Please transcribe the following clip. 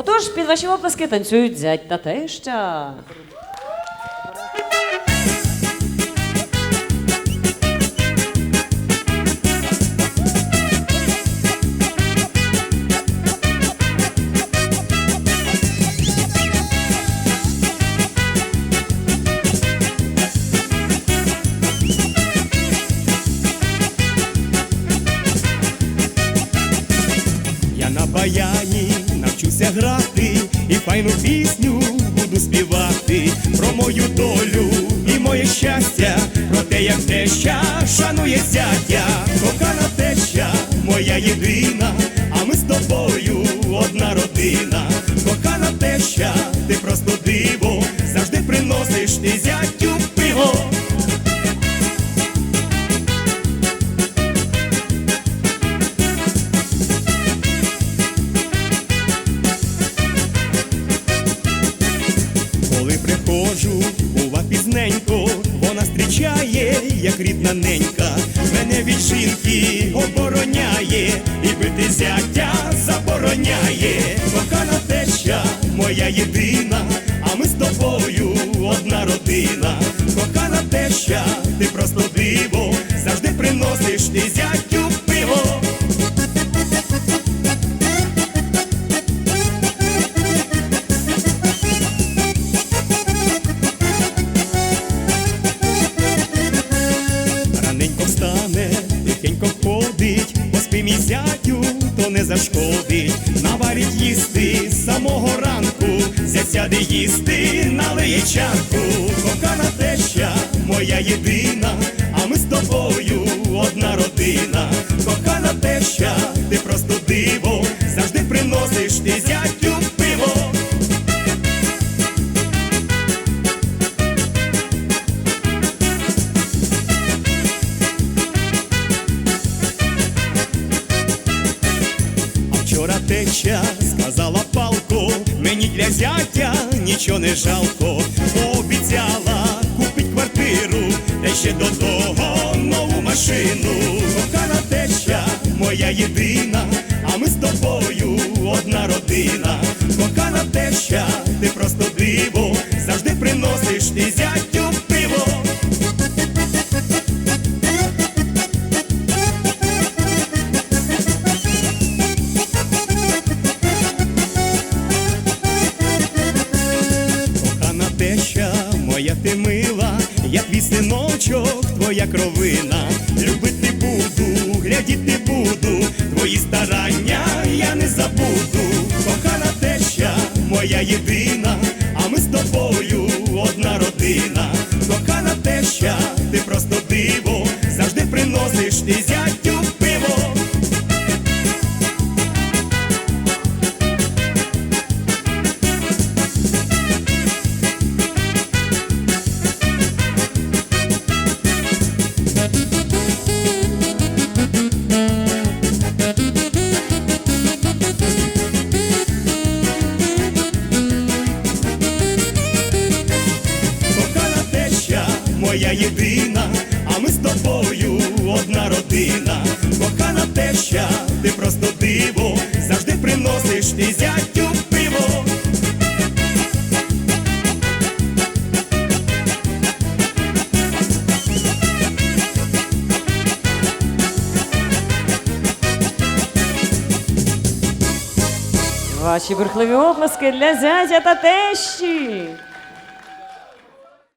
Отож, під ваші оплески танцюють зять та теща. Грати і файну пісню буду співати. Про мою долю і моє щастя, про те, як теща шанує зятя, кохана теща, моя єдина, а ми з тобою одна родина, кохана теща, зустрічає, як рідна ненька, мене від жінки обороняє, і бити зятя забороняє, кохана теща, моя єдина, а ми з тобою одна родина, кохана теща, ти просто диво, завжди приносиш ти зятю мій зятю, то не зашкодить. Наварить їсти з самого ранку, засяде сяде їсти, налиє чарку. Кохана теща, моя єдина, а ми з тобою одна родина. Кохана теща, А сказала палко, мені для зятя нічого не жалко, обіцяла купить квартиру, та ще до того нову машину. Кохана теща, моя єдина, а ми з тобою одна родина. Кохана теща, ти просто диво, завжди приносиш ти зятю теща, моя ти мила, я твій синочок, твоя кровина. Любити буду, глядіти буду, твої старання я не забуду. Кохана теща, моя єдина, а ми з тобою одна родина. Моя єдина, а ми з тобою одна родина. Кохана теща, ти просто диво, завжди приносиш ти зятю пиво. Ваші бурхливі оплески для зятя та тещі.